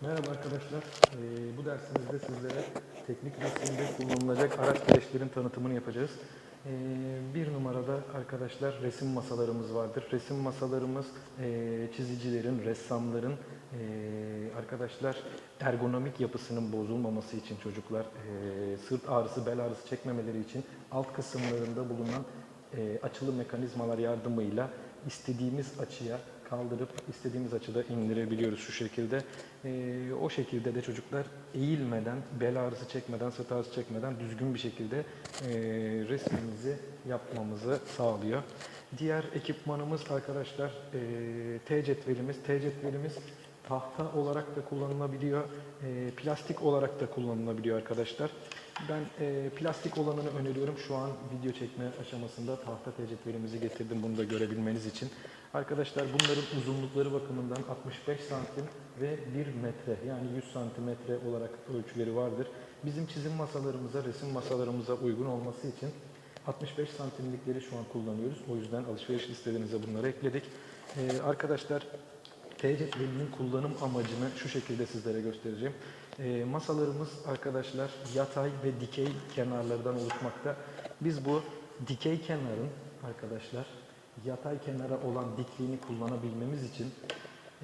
Merhaba arkadaşlar. Ee, bu dersimizde sizlere teknik resimde kullanılacak araç gereçlerin tanıtımını yapacağız. Ee, bir numarada arkadaşlar resim masalarımız vardır. Resim masalarımız e, çizicilerin, ressamların e, arkadaşlar ergonomik yapısının bozulmaması için çocuklar e, sırt ağrısı, bel ağrısı çekmemeleri için alt kısımlarında bulunan e, açılı mekanizmalar yardımıyla istediğimiz açıya kaldırıp istediğimiz açıda indirebiliyoruz şu şekilde. E, o şekilde de çocuklar eğilmeden, bel ağrısı çekmeden, sırt ağrısı çekmeden düzgün bir şekilde e, resmimizi yapmamızı sağlıyor. Diğer ekipmanımız arkadaşlar e, T cetvelimiz. T cetvelimiz tahta olarak da kullanılabiliyor, e, plastik olarak da kullanılabiliyor arkadaşlar. Ben e, plastik olanını öneriyorum. Şu an video çekme aşamasında tahta tecetvelimizi getirdim bunu da görebilmeniz için. Arkadaşlar bunların uzunlukları bakımından 65 santim ve 1 metre yani 100 santimetre olarak ölçüleri vardır. Bizim çizim masalarımıza, resim masalarımıza uygun olması için 65 santimlikleri şu an kullanıyoruz. O yüzden alışveriş listelerinize bunları ekledik. Ee, arkadaşlar T cetvelinin kullanım amacını şu şekilde sizlere göstereceğim. Ee, masalarımız arkadaşlar yatay ve dikey kenarlardan oluşmakta. Biz bu dikey kenarın arkadaşlar yatay kenara olan dikliğini kullanabilmemiz için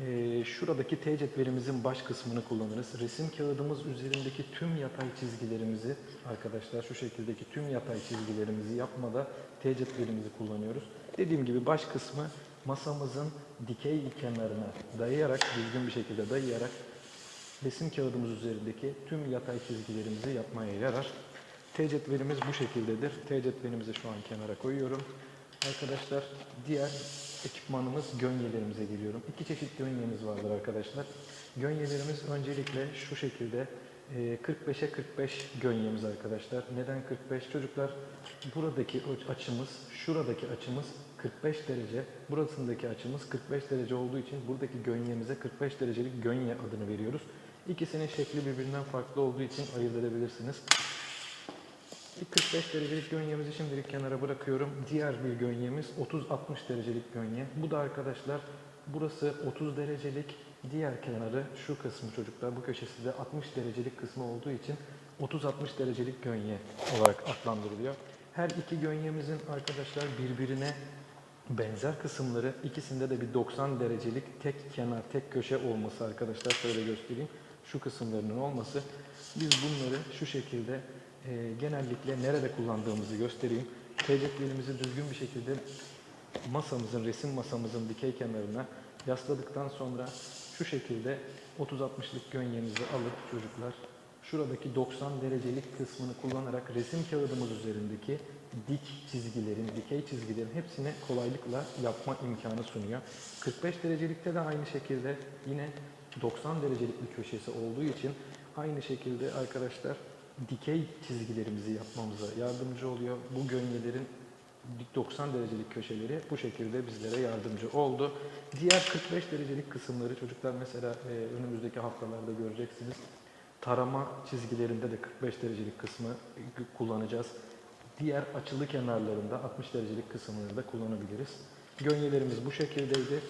e, şuradaki T cetvelimizin baş kısmını kullanırız. Resim kağıdımız üzerindeki tüm yatay çizgilerimizi arkadaşlar şu şekildeki tüm yatay çizgilerimizi yapmada T cetvelimizi kullanıyoruz. Dediğim gibi baş kısmı masamızın dikey kenarına dayayarak, düzgün bir şekilde dayayarak resim kağıdımız üzerindeki tüm yatay çizgilerimizi yapmaya yarar. T cetvelimiz bu şekildedir. T cetvelimizi şu an kenara koyuyorum. Arkadaşlar diğer ekipmanımız gönyelerimize geliyorum. İki çeşit gönyemiz vardır arkadaşlar. Gönyelerimiz öncelikle şu şekilde 45'e 45 gönyemiz arkadaşlar. Neden 45? Çocuklar buradaki açımız, şuradaki açımız 45 derece. Burasındaki açımız 45 derece olduğu için buradaki gönyemize 45 derecelik gönye adını veriyoruz. İkisinin şekli birbirinden farklı olduğu için ayırt edebilirsiniz. Bir 45 derecelik gönyemizi şimdilik kenara bırakıyorum. Diğer bir gönyemiz 30-60 derecelik gönye. Bu da arkadaşlar burası 30 derecelik. Diğer kenarı şu kısmı çocuklar bu köşesi de 60 derecelik kısmı olduğu için 30-60 derecelik gönye olarak adlandırılıyor. Her iki gönyemizin arkadaşlar birbirine benzer kısımları ikisinde de bir 90 derecelik tek kenar, tek köşe olması arkadaşlar. Şöyle göstereyim. Şu kısımlarının olması. Biz bunları şu şekilde e, genellikle nerede kullandığımızı göstereyim. Tecetvelimizi düzgün bir şekilde masamızın, resim masamızın dikey kenarına yasladıktan sonra şu şekilde 30-60'lık gönyemizi alıp çocuklar şuradaki 90 derecelik kısmını kullanarak resim kağıdımız üzerindeki dik çizgilerin, dikey çizgilerin hepsini kolaylıkla yapma imkanı sunuyor. 45 derecelikte de aynı şekilde yine 90 derecelik bir köşesi olduğu için aynı şekilde arkadaşlar dikey çizgilerimizi yapmamıza yardımcı oluyor. Bu gönyelerin 90 derecelik köşeleri bu şekilde bizlere yardımcı oldu. Diğer 45 derecelik kısımları çocuklar mesela e, önümüzdeki haftalarda göreceksiniz. Tarama çizgilerinde de 45 derecelik kısmı kullanacağız. Diğer açılı kenarlarında 60 derecelik kısımları da kullanabiliriz. Gönyelerimiz bu şekildeydi.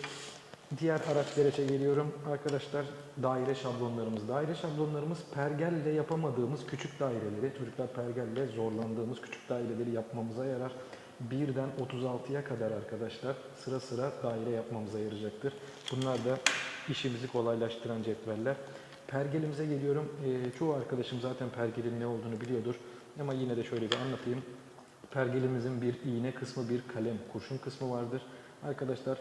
Diğer araç gereçe geliyorum. Arkadaşlar daire şablonlarımız. Daire şablonlarımız pergelle yapamadığımız küçük daireleri, çocuklar pergelle zorlandığımız küçük daireleri yapmamıza yarar. Birden 36'ya kadar arkadaşlar sıra sıra daire yapmamıza yarayacaktır. Bunlar da işimizi kolaylaştıran cetveller. Pergelimize geliyorum. Ee, çoğu arkadaşım zaten pergelin ne olduğunu biliyordur. Ama yine de şöyle bir anlatayım. Pergelimizin bir iğne kısmı, bir kalem, kurşun kısmı vardır. Arkadaşlar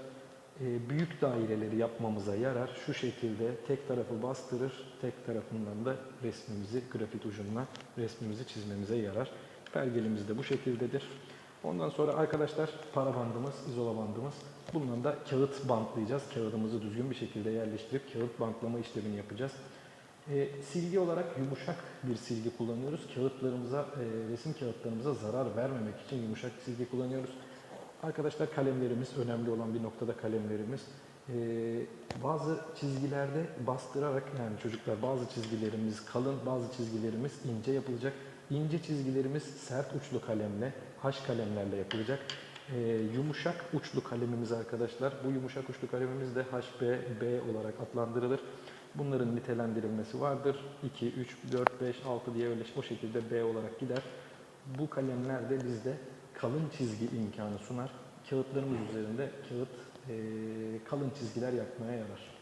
e, büyük daireleri yapmamıza yarar. Şu şekilde tek tarafı bastırır, tek tarafından da resmimizi grafit ucundan resmimizi çizmemize yarar. Pergelimiz de bu şekildedir. Ondan sonra arkadaşlar para bandımız, izola bandımız. Bundan da kağıt bantlayacağız. Kağıdımızı düzgün bir şekilde yerleştirip kağıt bantlama işlemini yapacağız. E, silgi olarak yumuşak bir silgi kullanıyoruz. Kağıtlarımıza, e, resim kağıtlarımıza zarar vermemek için yumuşak bir silgi kullanıyoruz. Arkadaşlar kalemlerimiz, önemli olan bir noktada kalemlerimiz. Ee, bazı çizgilerde bastırarak yani çocuklar bazı çizgilerimiz kalın, bazı çizgilerimiz ince yapılacak. İnce çizgilerimiz sert uçlu kalemle, haş kalemlerle yapılacak. Ee, yumuşak uçlu kalemimiz arkadaşlar. Bu yumuşak uçlu kalemimiz de HB, B olarak adlandırılır. Bunların nitelendirilmesi vardır. 2, 3, 4, 5, 6 diye öyle o şekilde B olarak gider. Bu kalemler de bizde kalın çizgi imkanı sunar. Kağıtlarımız üzerinde kağıt eee, kalın çizgiler yapmaya yarar.